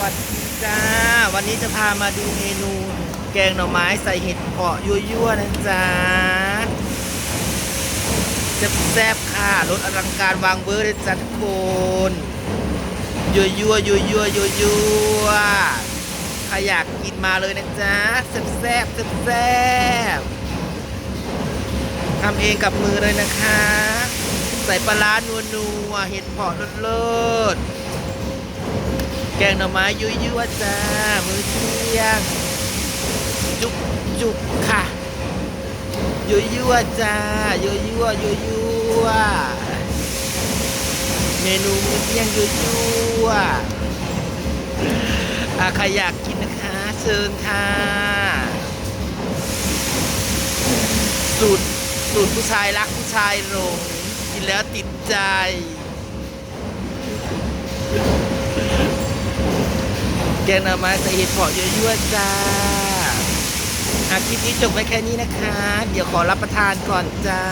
วัสดีจ้า วันนี้จะพามาดูเมนู แกงหน่อไม้ใส่เห็ดเผาะยั่วๆนะจ๊ะแซ่บๆค่ะรสอลังการวางเบอร์เลยจ้ะทุกคนยั่วๆยั่วๆยั่วๆใครอยากกินมาเลยนะจ๊ะแซ่บๆแซ่บๆทำเองกับมือเลยนะคะ ใส่ปลาร้านัวๆเห็ดเผาะเลิศๆ กงหน่อไม้ยุ่ยยั่วจ้ามื้อเที่ยง จุกจุกค่ะยุ่ยยั่วจ้ายุ่ยยั่วยุ่ยยั่วเมนูมื้อเที่ยงยุ่ยยั่วอะใครอยากกินนะคะเชิญค่ะสูตรสูตรผู้ชายรักผู้ชายหลงกินแล้วติดใจ แกงหน่อไม้ใส่เห็ดเผาะยั่วๆจ้าหาคลิปนี้จบไปแค่นี้นะคะ เดี๋ยวขอรับประทานก่อนจ้า